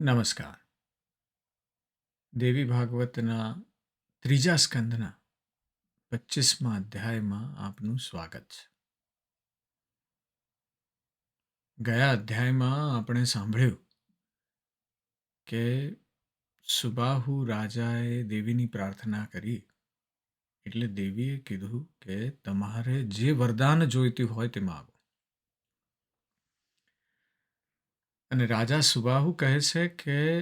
નમસ્કાર. દેવી ભાગવતના ત્રીજા સ્કંદના પચીસમા અધ્યાયમાં આપનું સ્વાગત છે. ગયા અધ્યાયમાં આપણે સાંભળ્યું કે સુબાહુ રાજાએ દેવીની પ્રાર્થના કરી એટલે દેવીએ કીધું કે તમારે જે વરદાન જોઈતું હોય તે માગો અને રાજા સુબાહુ કહે છે કે,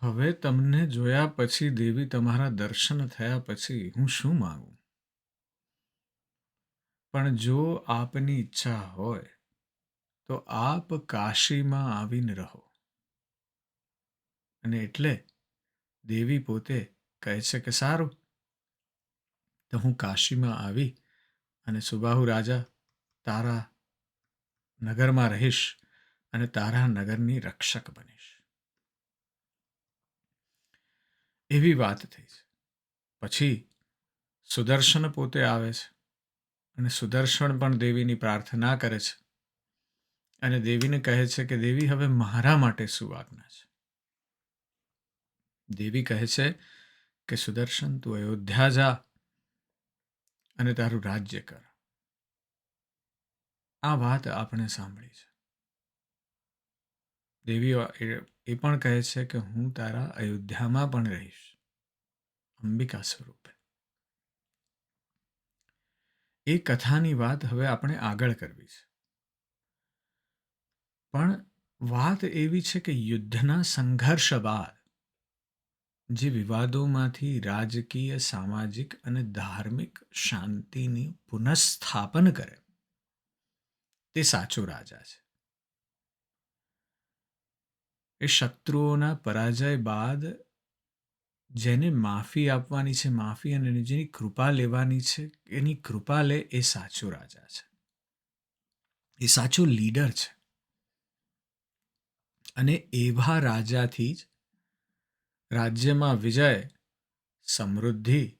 હવે તમને જોયા પછી દેવી તમારા દર્શન થયા પછી હું શું માગું? પણ જો આપની ઈચ્છા હોય, તો આપ કાશીમાં આવીને રહો. અને એટલે દેવી પોતે કહે છે કે, સારું, તો હું કાશીમાં આવી અને સુબાહુ રાજા તારા નગરમાં રહીશ. અને તારા નગરની રક્ષક બનીશ. એવી વાત થઈ છે. પછી સુદર્શન પોતે આવે છે અને સુદર્શન પણ દેવીની પ્રાર્થના કરે છે અને દેવીને કહે છે કે, દેવી, હવે મારા માટે શું આજ્ઞા છે. દેવી કહે છે કે, સુદર્શન, તું અયોધ્યા જા અને તારું રાજ્ય કર. આ વાત આપણે સાંભળી છે. દેવી એ પણ કહે છે કે હું તારા અયોધ્યામાં પણ રહીશ. અંબિકા સ્વરૂપે. એ કથાની વાત હવે આપણે આગળ કરવી છે. પણ વાત એવી છે કે યુદ્ધના સંઘર્ષ બાદ, જે વિવાદોમાંથી રાજકીય, સામાજિક અને ધાર્મિક શાંતિની પુનઃસ્થાપન કરે, તે સાચો રાજા છે. એ શત્રુઓના પરાજય બાદ જેને માફી આપવાની છે, માફી અને જેની કૃપા લેવાની છે, એની કૃપા લે એ સાચો રાજા છે. એ સાચો લીડર છે. અને એવા રાજાથી જ રાજ્યમાં વિજય, સમૃદ્ધિ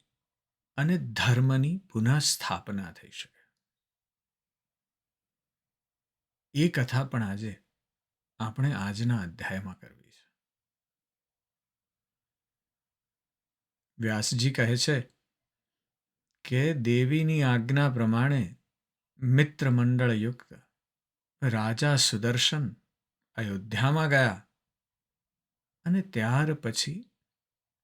અને ધર્મની પુનઃસ્થાપના થઈ શકે. એ કથા પણ આજે આપણે આજના અધ્યાયમાં કરવી છે. વ્યાસજી કહે છે કે દેવીની આજ્ઞા પ્રમાણે મિત્ર મંડળ યુક્ત રાજા સુદર્શન અયોધ્યામાં ગયા અને ત્યાર પછી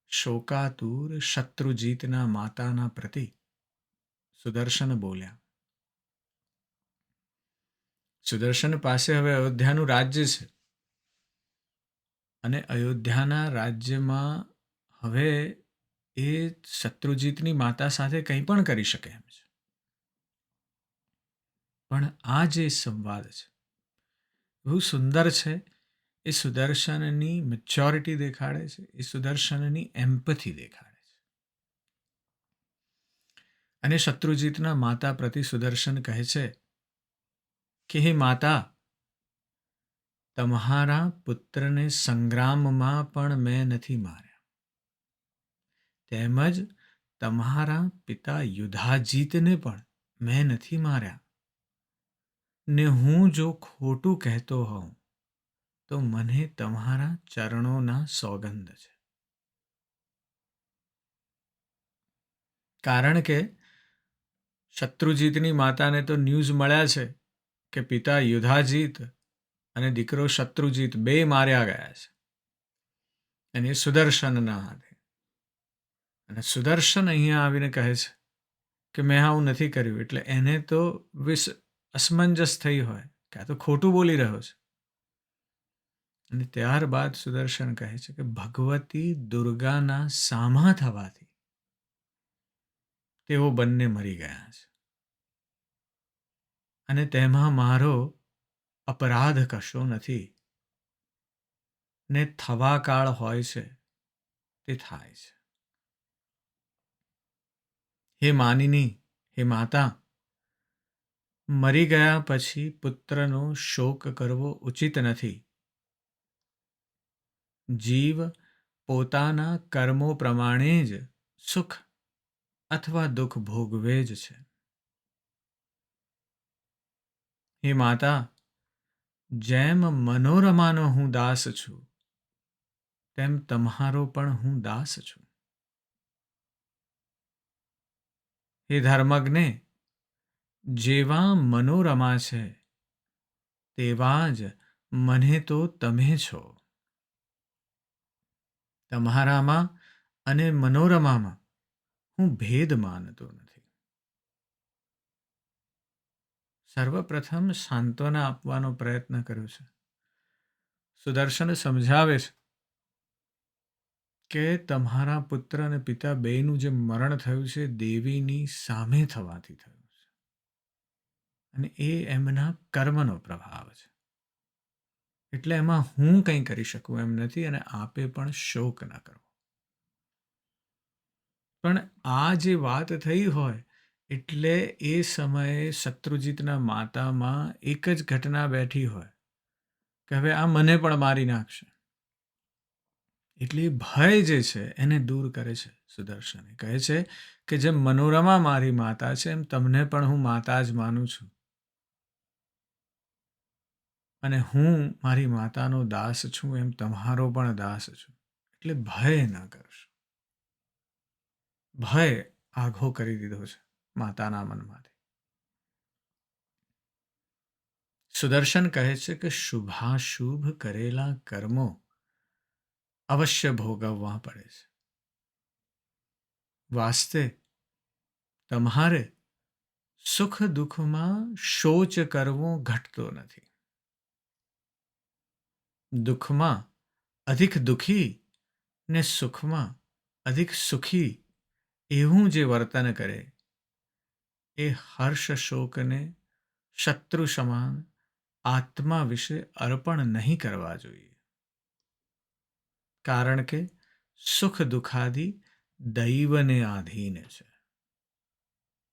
શોકાતુર શત્રુજીતના માતાના પ્રતિ સુદર્શન બોલ્યા સુદર્શન પાસે હવે અયોધ્યાનું રાજ્ય છે. અને અયોધ્યાના રાજ્યમાં હવે એ શત્રુજીતની માતા સાથે કંઈ પણ કરી શકે એમ છે. પણ આ જે સંવાદ છે, બહુ સુંદર છે, એ સુદર્શનની મેચ્યોરિટી દેખાડે છે, એ સુદર્શનની એમ્પથી દેખાડે છે. અને શત્રુજીતના માતા પ્રતિ સુદર્શન કહે છે કે હે માતા, તમારા પુત્રને સંગ્રામમાં પણ મેં નથી માર્યા. તેમજ તમારા પિતા યુધાજીતને પણ મેં નથી માર્યા. ને હું જો ખોટું કહેતો હોઉં, તો મને તમારા ચરણોના સોગંદ છે. કારણ કે શત્રુજીતની માતાને તો ન્યૂઝ મળ્યા છે કે પિતા યુધાજીત અને દીકરો શત્રુજીત બે માર્યા ગયા છે. અને એ સુદર્શનના હાથે. અને સુદર્શન અહીંયા આવીને કહે છે કે મેં આવું નથી કર્યું, એટલે એને તો વિસ અસમંજસ થઈ હોય, કે આ તો ખોટું બોલી રહ્યો છે. અને ત્યારબાદ સુદર્શન કહે છે કે ભગવતી દુર્ગાના સામા થવાથી તેઓ બંને મરી ગયા છે. અને તેમાં મારો અપરાધ કશો નથી. ને થવા કાળ હોય છે, તે થાય છે. હે માનીની, હે માતા, મરી ગયા પછી પુત્રનો શોક કરવો ઉચિત નથી. જીવ પોતાના કર્મો પ્રમાણે જ સુખ અથવા દુઃખ ભોગવે જ છે. હે માતા, જેમ મનોરમાનો હું દાસ છું, તેમ તમારો પણ હું દાસ છું. હે ધર્મજ્ઞે જેવા મનોરમા છે, તેવા જ મને તો તમે છો. તમારામાં અને મનોરમામાં હું ભેદ માનતો નથી. સર્વપ્રથમ સાંત્વના આપવાનો પ્રયત્ન કર્યો છે. સુદર્શન સમજાવે છે કે તમારા પુત્ર અને પિતા બેનું જે મરણ થયું છે, દેવીની સામે થવાથી થયું છે. અને એ એમના કર્મનો પ્રભાવ છે. એટલે એમાં હું કંઈ કરી શકું એમ નથી અને આપે પણ શોક ન કરવો. પણ આ જે વાત થઈ હોય એટલે એ સમયે શત્રુજીતના માતામાં એક જ ઘટના બેઠી હોય કે હવે આ મને પણ મારી નાખશે. એટલે ભય જે છે એને દૂર કરે છે સુદર્શન. કહે છે કે જેમ મનોરમા મારી માતા છે, એમ તમને પણ હું માતા જ માનું છું. અને હું મારી માતાનો દાસ છું, એમ તમારો પણ દાસ છું. એટલે ભય ન કરશો. ભય આઘો કરી દીધો છે. માતાના મનમાંથી સુદર્શન કહે છે કે શુભાશુભ કરેલા કર્મો અવશ્ય ભોગવવા પડે છે. વાસ્તે તમારે સુખ દુઃખમાં શોચ કરવો ઘટતો નથી. દુઃખમાં અધિક દુઃખી ને સુખમાં અધિક સુખી એવું જે વર્તન કરે એ હર્ષ શોકને શત્રુ સમાન આત્મા વિશે અર્પણ નહીં કરવા જોઈએ. કારણ કે સુખ દુઃખાદી દૈવને આધીન છે.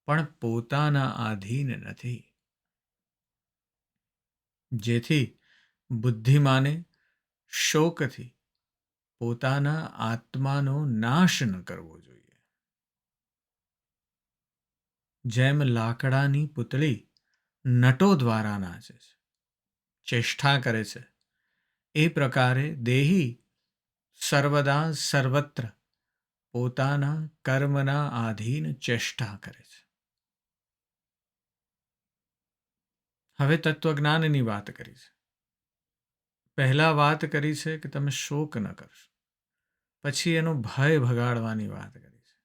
પણ પોતાના આધીન નથી. જેથી બુદ્ધિમાને શોકથી પોતાના આત્માનો નાશ ન કરવો જોઈએ. જેમ લાકડાની પુતળી નટો દ્વારા નાચે છે, ચેષ્ટા કરે છે. એ પ્રકારે દેહી સર્વદા સર્વત્ર પોતાના કર્મના આધીન ચેષ્ટા કરે છે. હવે તત્વજ્ઞાનની વાત કરી છે. પહેલા વાત કરી છે કે તમે શોક ન કરશો. પછી એનો ભય ભગાડવાની વાત કરી છે.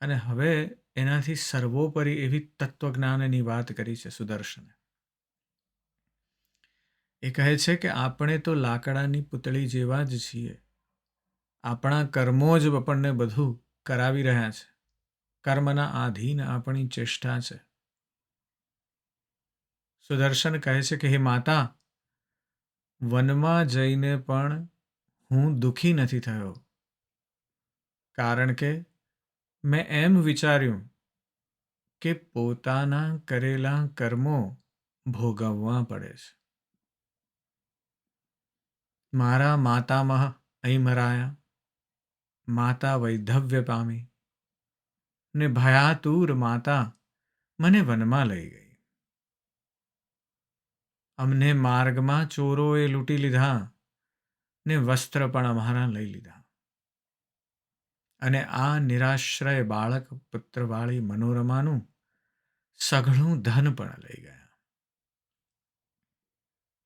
અને હવે એનાથી સર્વોપરી એવી તત્વજ્ઞાનની વાત કરી છે સુદર્શને. એ કહે છે કે આપણે તો લાકડાની પુતળી જેવા જ છીએ. આપણા કર્મો જ આપણને બધું કરાવી રહ્યા છે. કર્મના આધીન આપણી ચેષ્ટા છે. સુદર્શન કહે છે કે, હે માતા, વનમાં જઈને પણ હું દુઃખી નથી થયો. કારણ કે મેં એમ વિચાર્યું કે પોતાના કરેલા કર્મો ભોગવવા પડે છે. મારા માતામહ અહીં માતા વૈધવ્ય પામી ને ભયાતુર માતા મને વનમાં લઈ ગઈ. અમને માર્ગમાં ચોરોએ લૂંટી લીધા ને વસ્ત્ર પણ અમારા લઈ લીધા. અને આ નિરાશ્રય બાળક પુત્રવાળી મનોરમાનું સઘળું ધન પણ લઈ ગયા.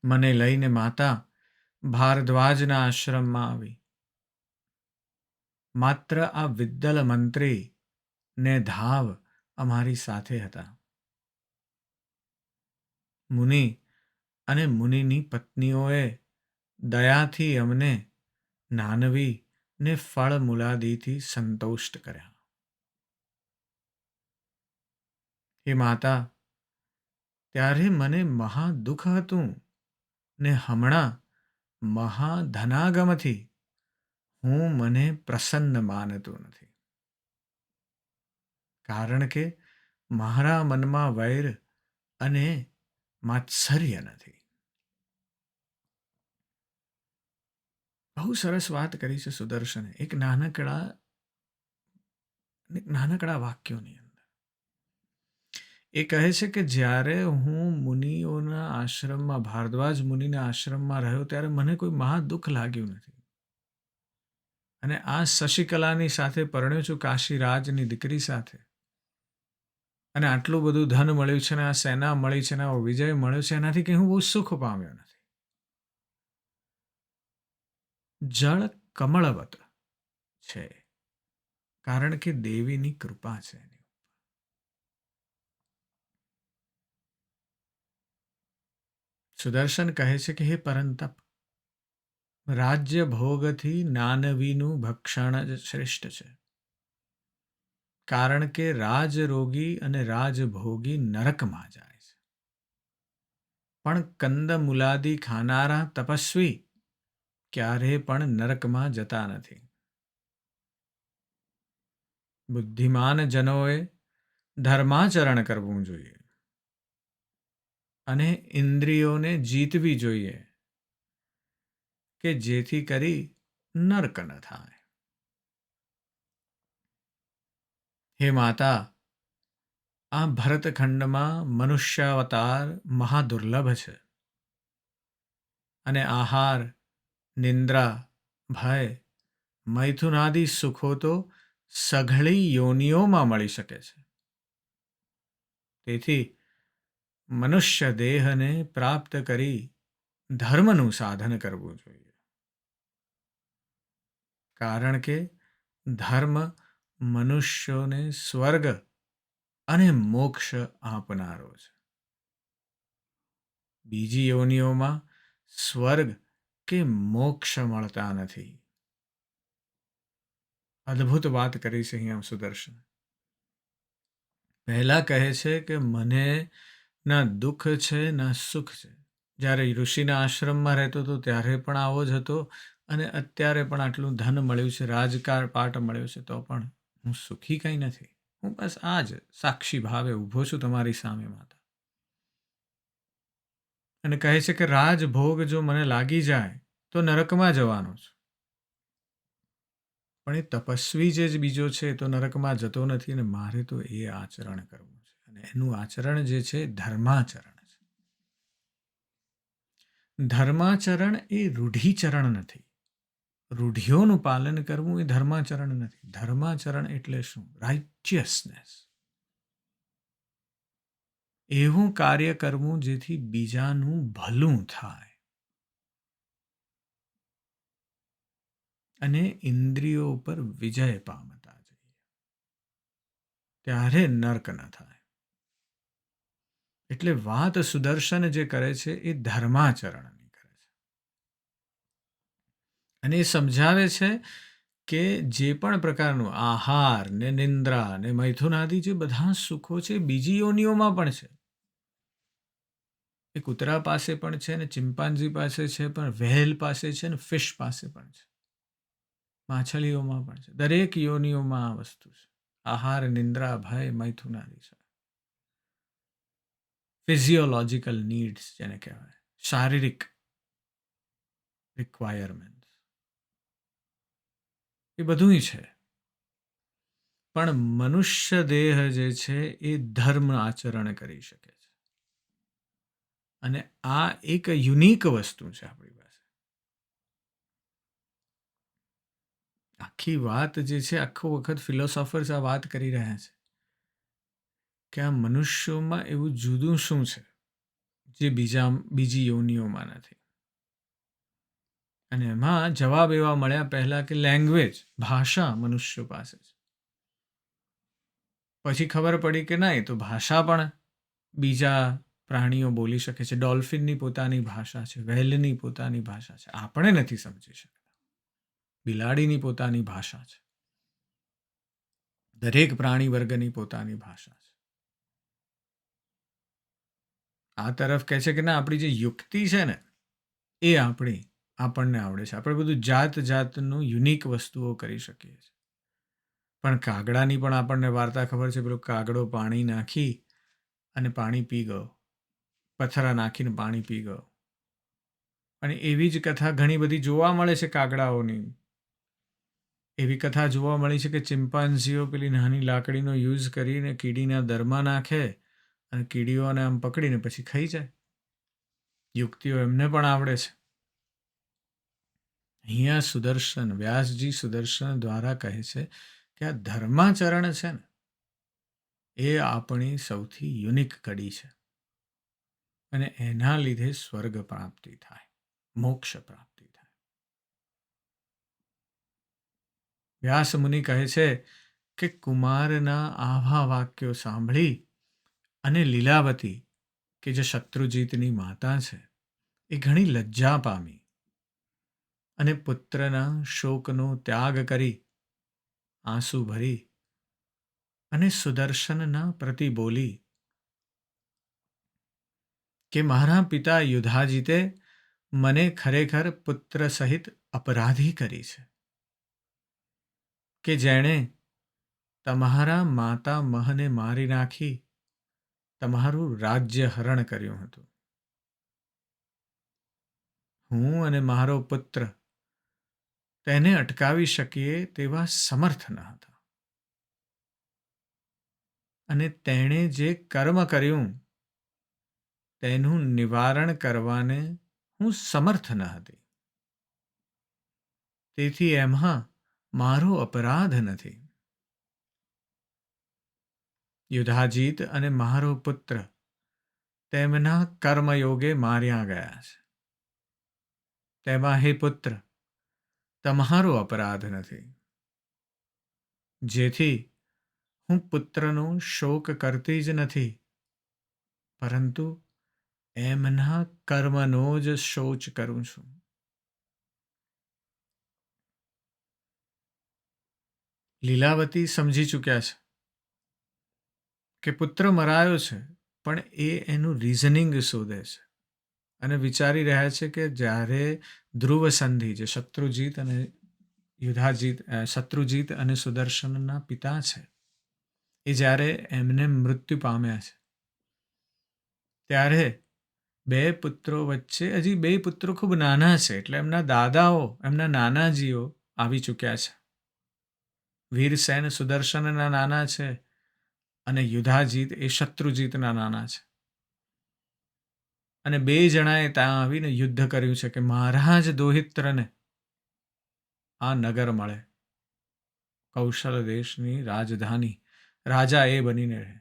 મને લઈને માતા ભારદ્વાજના આશ્રમમાં આવી. માત્ર આ વિદ્દલ મંત્રી ને ધાવ અમારી સાથે હતા. મુનિ અને મુનિની પત્નીઓએ દયાથી અમને નાનવી ને ફળ મુલાદીથી સંતોષ્ટ કર્યા. હે માતા, ત્યારે મને મહા દુઃખ હતું ને હમણાં મહાધનાગમથી હું મને પ્રસન્ન માનતો નથી. કારણ કે મારા મનમાં વૈર અને માત્સર્ય નથી. બહુ સરસ વાત કરી છે સુદર્શને. એક નાનકડા નાનકડા વાક્યોની અંદર. એ કહે છે કે જ્યારે હું મુનિઓના આશ્રમમાં, ભારદ્વાજ મુનિના આશ્રમમાં રહ્યો ત્યારે મને કોઈ મહા દુઃખ લાગ્યું નથી. અને આ શશિકલાની સાથે પરણ્યો છું, કાશીરાજની દીકરી સાથે. અને આટલું બધું ધન મળ્યું છે ને, આ સેના મળી છે ને આ વિજય મળ્યો છે, એનાથી કંઈ હું બહુ સુખ પામ્યો નથી. જળ કમળવત છે. કારણ કે દેવીની કૃપા છે એની સુદર્શન કહે છે કે, હે પરંતપ, રાજ્ય ભોગથી નાનવીનું ભક્ષણ જ શ્રેષ્ઠ છે. કારણ કે રાજરોગી અને રાજભોગી નરકમાં જાય છે. પણ કંદ મુલાદી ખાનારા તપસ્વી ક્યારે પણ નરકમાં જતા નથી. બુદ્ધિમાન જનોએ ધર્માચરણ કરવું જોઈએ અને ઇન્દ્રિયોને જીતવી જોઈએ કે જેથી કરી નર્ક ન થાય. હે માતા, આ ભરતખંડમાં મનુષ્યાવતાર મહાદુર્લભ છે અને આહાર નિંદ્રા, ભય, મૈથુનાદિ સુખો તો સઘળી યોનિઓમાં મળી શકે છે. તેથી મનુષ્ય દેહને પ્રાપ્ત કરી ધર્મનું સાધન કરવું જોઈએ. કારણ કે ધર્મ મનુષ્યોને સ્વર્ગ અને મોક્ષ આપનારો છે. બીજી યોનિઓમાં સ્વર્ગ કે મોક્ષ મળતા નથી? અદ્ભુત વાત કરી છે અહીંયા સુદર્શન. પહેલા કહે છે કે મને ના દુઃખ છે, ના સુખ છે. જ્યારે ઋષિના આશ્રમમાં રહેતો હતો, ત્યારે પણ આવો જ હતો અને અત્યારે પણ આટલું ધન મળ્યું છે, રાજકાર પાઠ મળ્યો છે, તો પણ હું સુખી કંઈ નથી. હું બસ આ જ સાક્ષી ભાવે ઊભો છું તમારી સામે, માતા. અને કહે છે કે રાજભોગ જો મને લાગી જાય, તો નરકમાં જવાનો છું. પણ એ તપસ્વી જે બીજો છે, તો નરકમાં જતો નથી અને મારે તો એ આચરણ કરવું છે. અને એનું આચરણ જે છે, ધર્માચરણ છે. ધર્માચરણ એ રૂઢિચરણ નથી. રૂઢિઓનું પાલન કરવું એ ધર્માચરણ નથી. ધર્માચરણ એટલે શું? રાઇચિયસનેસ એવું કાર્ય કરવું જેથી બીજાનું ભલું થાય. અને ઇન્દ્રિયો ઉપર વિજય પામતા જઈએ. ત્યારે નર્ક ન થાય. એટલે વાત સુદર્શન જે કરે છે એ ધર્માચરણની કરે છે. અને એ સમજાવે છે કે જે પણ પ્રકારનું આહાર ને નિંદ્રા ને મૈથુનાદિ જે બધા સુખો છે, બીજી યોનિઓમાં પણ છે. એ કૂતરા પાસે પણ છે ને ચિમ્પાન્ઝી પાસે છે, પણ વહેલ પાસે છે ને ફિશ પાસે પણ છે. માછલીઓમાં પણ છે. દરેક યોનિઓમાં આ વસ્તુ છે. આહાર, નિંદ્રા, ભય, મૈથુનાદિ છે. ફિઝિયોલોજીકલ નીડ્સ જેને કહેવાય. શારીરિક રિક્વાયરમેન્ટ એ બધું છે. પણ મનુષ્ય દેહ જે છે એ ધર્મ આચરણ કરી શકે છે. અને આ એક યુનિક વસ્તુ છે આપણી પાસે. આખી વાત જે છે, આખો વખત ફિલોસોફર્સ આ વાત કરી રહ્યા છે કે આ મનુષ્યોમાં એવું જુદું શું છે, જે બીજા, બીજી યોનિઓમાં નથી. અને એમાં જવાબ એવા મળ્યા પહેલા કે લેંગ્વેજ ભાષા મનુષ્યો પાસે છે. પછી ખબર પડી કે ના એ તો ભાષા પણ બીજા પ્રાણીઓ બોલી શકે છે. ડોલ્ફિનની પોતાની ભાષા છે વહેલની પોતાની ભાષા છે. આપણે નથી સમજી શકતા. બિલાડીની પોતાની ભાષા છે. દરેક પ્રાણી વર્ગની પોતાની ભાષા છે. આ તરફ કહે છે કે ના, આપણી જે યુક્તિ છે ને, એ આપણી, આપણને આવડે છે. આપણે બધું જાત જાતનું યુનિક વસ્તુઓ કરી શકીએ છીએ. પણ કાગડાની પણ આપણને વાર્તા ખબર છે, પેલો કાગડો પાણી નાખી અને પાણી પી ગયો. પથ્થરા નાખીને પાણી પી ગયો. અને એવી જ કથા ઘણી બધી જોવા મળે છે કાગડાઓની. એવી કથા જોવા મળી છે કે ચિમ્પાન્ઝીઓ પેલી નાની લાકડીનો યુઝ કરીને કીડીના દરમાં નાખે અને કીડીઓને આમ પકડીને પછી ખાઈ જાય. યુક્તિઓ એમને પણ આવડે છે. અહીંયા સુદર્શન, વ્યાસજી સુદર્શન દ્વારા કહે છે કે આ ધર્માચરણ છે ને, એ આપણી સૌથી યુનિક કડી છે. અને એના લીધે સ્વર્ગ પ્રાપ્તિ થાય, મોક્ષ પ્રાપ્તિ થાય. વ્યાસ મુનિ કહે છે કે કુમારના આવા વાક્યો સાંભળી અને લીલાવતી કે જે શત્રુજીતની માતા છે, એ ઘણી લજ્જા પામી અને પુત્રના શોકનો ત્યાગ કરી, આંસુ ભરી અને સુદર્શનના પ્રતિ બોલી કે મારા પિતા યુધાજીતે મને ખરેખર પુત્ર સહિત અપરાધી કરી છે. કે જેણે તમારા માતા મહને મારી નાખી, તમારું રાજ્ય હરણ કર્યું હતું. હું અને મારો પુત્ર તેને અટકાવી શકીએ તેવા સમર્થ ન હતા. અને તેણે જે કર્મ કર્યું તેનું નિવારણ કરવાને હું સમર્થ ન હતી. તેથી એમાં મારો અપરાધ નથી. યુધાજીત અને મારો પુત્ર તેમના કર્મયોગે માર્યા ગયા છે. તેમાં, હે પુત્ર, તમારો અપરાધ નથી. જેથી હું પુત્રનો શોક કરતી જ નથી, પરંતુ એમના કર્મનો જ શોચ કરું છું. લીલાવતી સમજી ચૂક્યા છે કે પુત્ર મરાયો છે, પણ એ એનું રીઝનિંગ શોધે છે અને વિચારી રહ્યા છે કે જ્યારે ધ્રુવ સંધિ જે શત્રુજીત અને યુધાજીત શત્રુજીત અને સુદર્શનના પિતા છે, એ જ્યારે એમને મૃત્યુ પામ્યા છે, ત્યારે બે પુત્રો વચ્ચે હજી બે પુત્રો ખૂબ નાના છે, એટલે એમના દાદાઓ, એમના નાનાજીઓ આવી ચૂક્યા છે. વીરસેન સુદર્શનના નાના છે અને યુધાજીત એ શત્રુજીતના નાના છે. અને બે જણાએ ત્યાં આવીને યુદ્ધ કર્યું છે કે મહારાજ દોહિત્રને આ નગર મળે. કૌશલ દેશની રાજધાની રાજા એ બનીને રહે.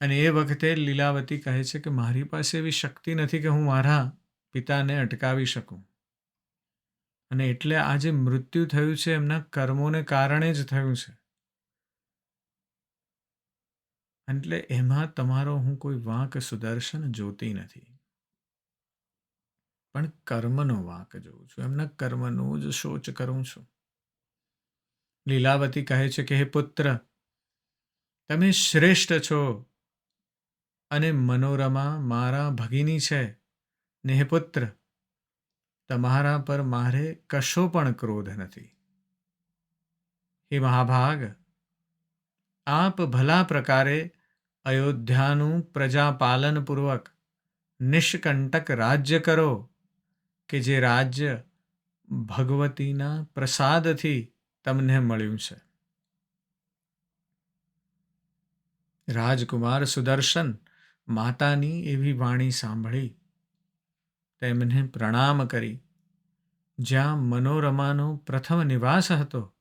અને એ વખતે લીલાવતી કહે છે કે, મારી પાસે એવી શક્તિ નથી કે હું મારા પિતાને અટકાવી શકું. અને એટલે આ જે મૃત્યુ થયું છે, એમના કર્મોને કારણે જ થયું છે. એટલે એમાં તમારો હું કોઈ વાંક સુદર્શન જોતી નથી. પણ કર્મનો વાંક જોઉં છું. એમના કર્મનું જ શોચ કરું છું. લીલાવતી કહે છે કે, હે પુત્ર, તમે શ્રેષ્ઠ છો. અને મનોરમા મારા ભગીની છે. ને પુત્ર તમારા પર મારે કશો પણ ક્રોધ નથી. હે મહાભાગ, આપ ભલા પ્રકારે અયોધ્યાનું પ્રજાપાલનપૂર્વક નિષ્કંટક રાજ્ય કરો, કે જે રાજ્ય ભગવતીના પ્રસાદથી તમને મળ્યું છે. રાજકુમાર સુદર્શન માતાની એવી વાણી સાંભળી તેમને પ્રણામ કરી. જ્યાં મનોરમાનો પ્રથમ નિવાસ હતો,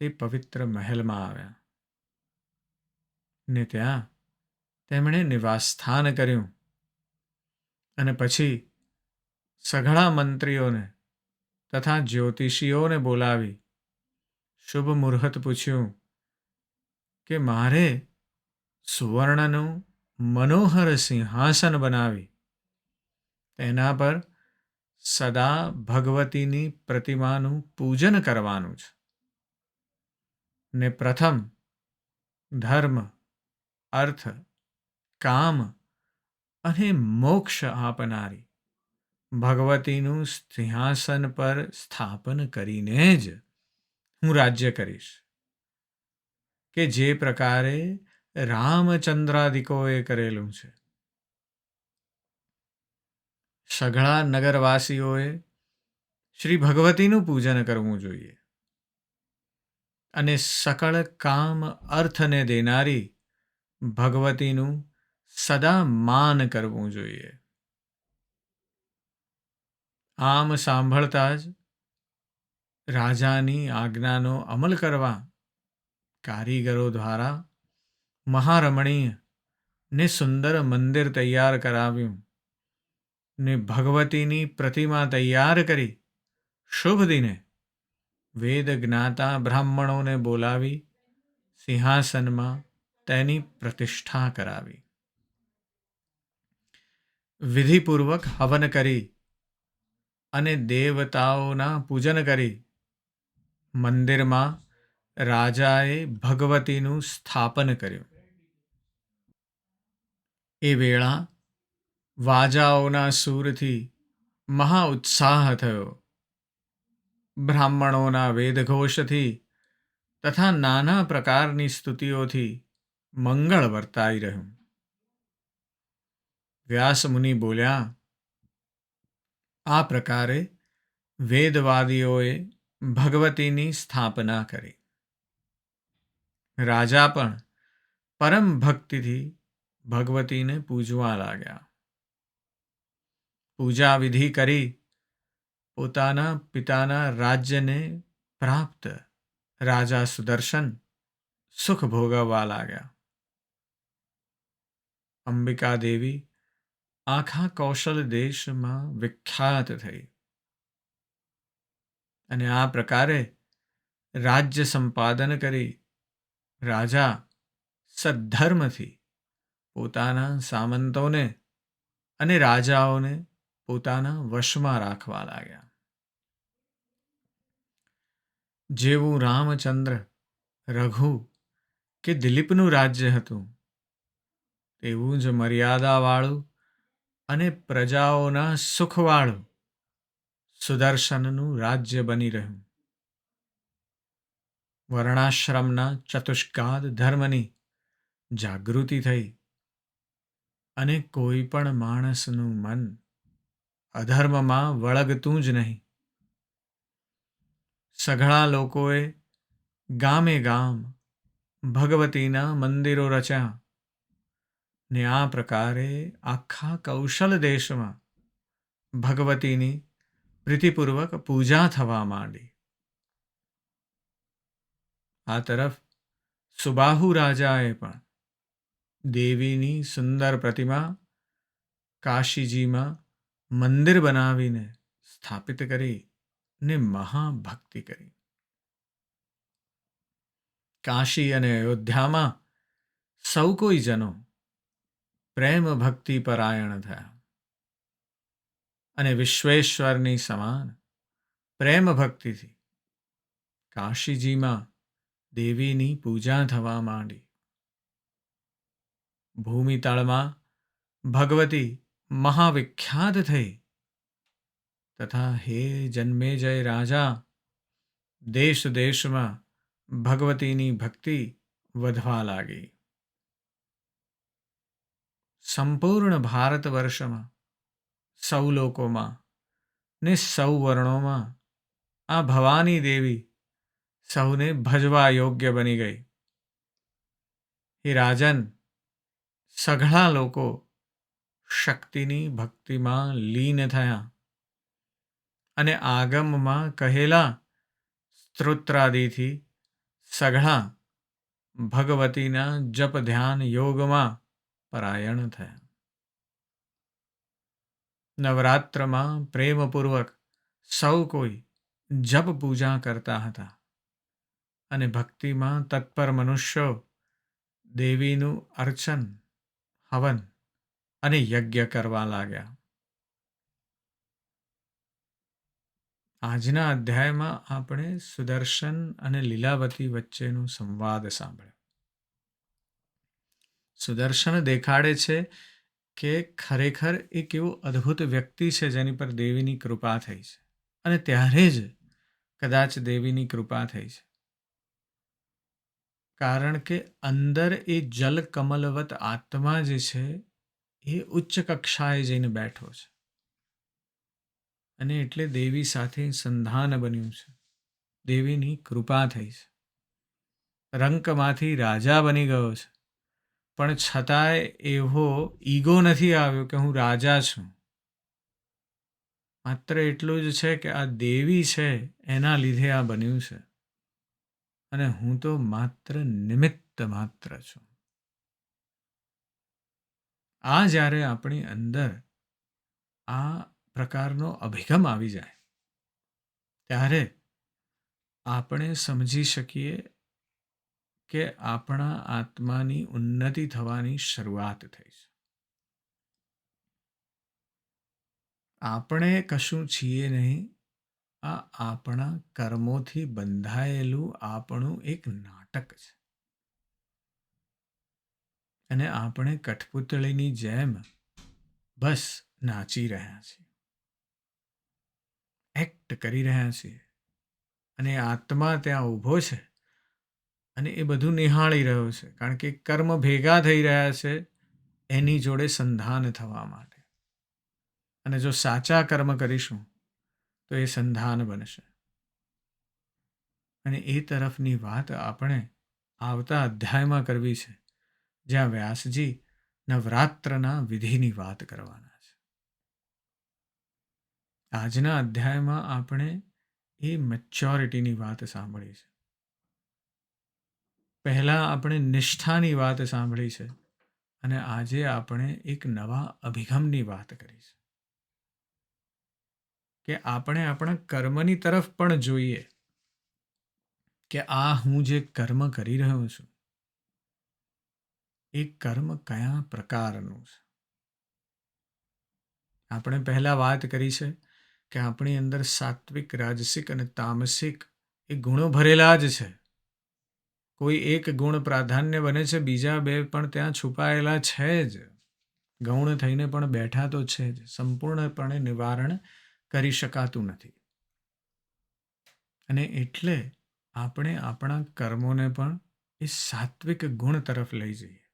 તે પવિત્ર મહેલમાં આવ્યા. ને ત્યાં તેમણે નિવાસસ્થાન કર્યું અને પછી સઘળા મંત્રીઓને તથા જ્યોતિષીઓને બોલાવી શુભ મુહૂર્ત પૂછ્યું કે, મારે સુવર્ણનું મનોહર સિંહાસન બનાવી. તેના પર સદા ભગવતીની પ્રતિમાનું પૂજન કરવાનું છે. ને પ્રથમ ધર્મ, અર્થ, કામ અને મોક્ષ આપનારી ભગવતીનું સિંહાસન પર સ્થાપન કરીને જ હું રાજ્ય કરીશ. કે જે પ્રકારે રામચંદ્રાદિકોએ કરેલું છે. સઘળા નગરવાસીઓએ શ્રી ભગવતીનું પૂજન કરવું જોઈએ અને સકળ કામ અર્થને દેનારી ભગવતીનું સદા માન કરવું જોઈએ. આમ સાંભળતા જ રાજાની આજ્ઞાનો અમલ કરવા કારીગરો દ્વારા મહારમણીય, ને સુંદર મંદિર તૈયાર કરાવ્યું. ને ભગવતીની પ્રતિમા તૈયાર કરી શુભ દિને વેદ જ્ઞાતા બ્રાહ્મણોને બોલાવી સિંહાસનમાં તેની પ્રતિષ્ઠા કરાવી. વિધિપૂર્વક હવન કરી અને દેવતાઓના પૂજન કરી મંદિરમાં રાજાએ ભગવતીનું સ્થાપન કર્યું. એ વેળા વાજાઓના સૂરથી મહા ઉત્સાહ થયો. બ્રાહ્મણોના વેદઘોષથી તથા નાના પ્રકારની સ્તુતિઓથી મંગળ વર્તાઈ રહ્યું. વ્યાસમુનિ બોલ્યા, આ પ્રકારે વેદવાદીઓએ ભગવતીની સ્થાપના કરી. રાજા પણ પરમ ભક્તિથી ભગવતીને પૂજવા લાગ્યા. પૂજા વિધિ કરી પોતાના પિતાના રાજ્યને પ્રાપ્ત રાજા સુદર્શન સુખ ભોગવવા લાગ્યા. અંબિકા દેવી આખા કૌશલ દેશમાં વિખ્યાત થઈ. અને આ પ્રકારે રાજ્ય સંપાદન કરી રાજા સદ્ધર્મથી પોતાના સામંતોને અને રાજાઓને પોતાના વશમાં રાખવા લાગ્યા. જેવું રામચંદ્ર, રઘુ કે દિલીપનું રાજ્ય હતું, તેવું જ મર્યાદાવાળું અને પ્રજાઓના સુખવાળું સુદર્શનનું રાજ્ય બની રહ્યું. વર્ણાશ્રમના ચતુષ્કાદ ધર્મની જાગૃતિ થઈ અને કોઈ પણ માણસનું મન અધર્મમાં વળગતું જ નહીં. સઘળા લોકોએ ગામે ગામ ભગવતીના મંદિરો રચ્યા ને આ પ્રકારે આખા કૌશલ દેશમાં ભગવતીની પ્રીતિપૂર્વક પૂજા થવા માંડી. આ તરફ સુબાહુ રાજાએ પણ દેવીની સુંદર પ્રતિમા કાશીજીમાં મંદિર બનાવીને સ્થાપિત કરી ને મહાભક્તિ કરી. કાશી અને અયોધ્યામાં સૌ કોઈ જનો પ્રેમ ભક્તિ પરાયણ થયા અને વિશ્વેશ્વરની સમાન પ્રેમ ભક્તિથી કાશીજીમાં દેવીની પૂજા થવા માંડી. ભૂમિતળમાં ભગવતી મહાવિખ્યાત થઈ. તથા હે જન્મેજય રાજા, દેશ દેશમાં ભગવતીની ભક્તિ વધવા લાગી. સંપૂર્ણ ભારત વર્ષમાં સૌ લોકોમાં ને સૌ વર્ણોમાં આ ભવાની દેવી સૌને ભજવા યોગ્ય બની ગઈ. હે રાજન સઘળા લોકો શક્તિની ભક્તિમાં લીન થયા અને આગમમાં કહેલા સ્ત્રોત્રાદિથી સઘળા ભગવતીના જપ ધ્યાન યોગમાં પરાયણ થયા. નવરાત્રમાં પ્રેમપૂર્વક સૌ કોઈ જપ પૂજા કરતા હતા અને ભક્તિમાં તત્પર મનુષ્યો દેવીનું અર્ચન હવન અને યજ્ઞ કરવા લાગ્યા. આજના અધ્યાયમાં આપણે સુદર્શન અને લીલાવતી વચ્ચેનો સંવાદ સાંભળ્યો. સુદર્શન દેખાડે છે કે ખરેખર એક એવો અદ્ભુત વ્યક્તિ છે જેની પર દેવીની કૃપા થઈ છે અને ત્યારે જ કદાચ દેવીની કૃપા થઈ છે. કારણ કે અંદર એ જલ કમલવત આત્મા જે છે, એ ઉચ્ચ કક્ષાએ જઈને બેઠો છે. અને એટલે દેવી સાથે સંધાન બન્યું છે. દેવીની કૃપા થઈ છે. રંકમાંથી રાજા બની ગયો છે. પણ છતાંય એવો ઈગો નથી આવ્યો કે હું રાજા છું. માત્ર એટલું જ છે કે આ દેવી છે, એના લીધે આ બન્યું છે. અને હું તો માત્ર નિમિત્ત માત્ર છું. આ જ્યારે આપણી અંદર આ પ્રકારનો અભિગમ આવી જાય, ત્યારે આપણે સમજી શકીએ કે આપણા આત્માની ઉન્નતિ થવાની શરૂઆત થઈ છે. આપણે કશું છીએ નહીં આ આપણા કર્મોથી બંધાયેલું આપણું એક નાટક છે. અને આપણે કઠપુતળીની જેમ બસ નાચી રહ્યા છીએ. એક્ટ કરી રહ્યા છીએ. અને આત્મા ત્યાં ઊભો છે અને એ બધું નિહાળી રહ્યો છે. કારણ કે કર્મ ભેગા થઈ રહ્યા છે એની જોડે સંધાન થવા માટે. અને જો સાચા કર્મ કરીશું તો એ સંધાન બનશે. અને એ તરફની વાત આપણે આવતા અધ્યાયમાં કરવી છે, જ્યાં વ્યાસજી નવરાત્રના વિધિની વાત કરવાના છે. આજના અધ્યાયમાં આપણે એ મેચ્યોરિટીની વાત સાંભળી છે. પહેલાં આપણે નિષ્ઠાની વાત સાંભળી છે, અને આજે આપણે એક નવા અભિગમની વાત કરી છે કે આપણે આપણા કર્મની તરફ પણ જોઈએ કે આ હું જે કર્મ કરી રહ્યો છું, એ કર્મ કયા પ્રકારનું છે? આપણે પહેલાં વાત કરી છે કે આપણી અંદર સાત્વિક, રાજસિક અને તામસિક એ ગુણો ભરેલા જ છે. કોઈ એક ગુણ પ્રાધાન્ય બને છે, બીજા બે પણ ત્યાં છુપાયેલા છે જ. ગૌણ થઈને પણ બેઠા તો છે જ. સંપૂર્ણપણે નિવારણ કરી શકાતું નથી. અને એટલે આપણે આપણા કર્મોને પણ એ સાત્વિક ગુણ તરફ લઈ જઈએ.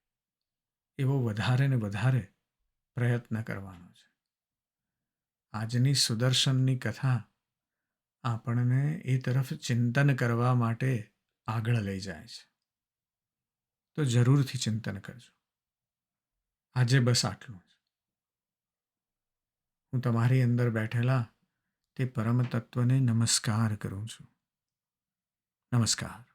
એવો વધારે ને વધારે પ્રયત્ન કરવાનો છે. આજની સુદર્શનની કથા આપણને એ તરફ ચિંતન કરવા માટે આગળ લઈ જાય છે. તો જરૂરથી ચિંતન કરજો. આજે બસ આટલું હું તમારી અંદર બેઠેલા તે પરમ તત્વને નમસ્કાર કરું છું. નમસ્કાર.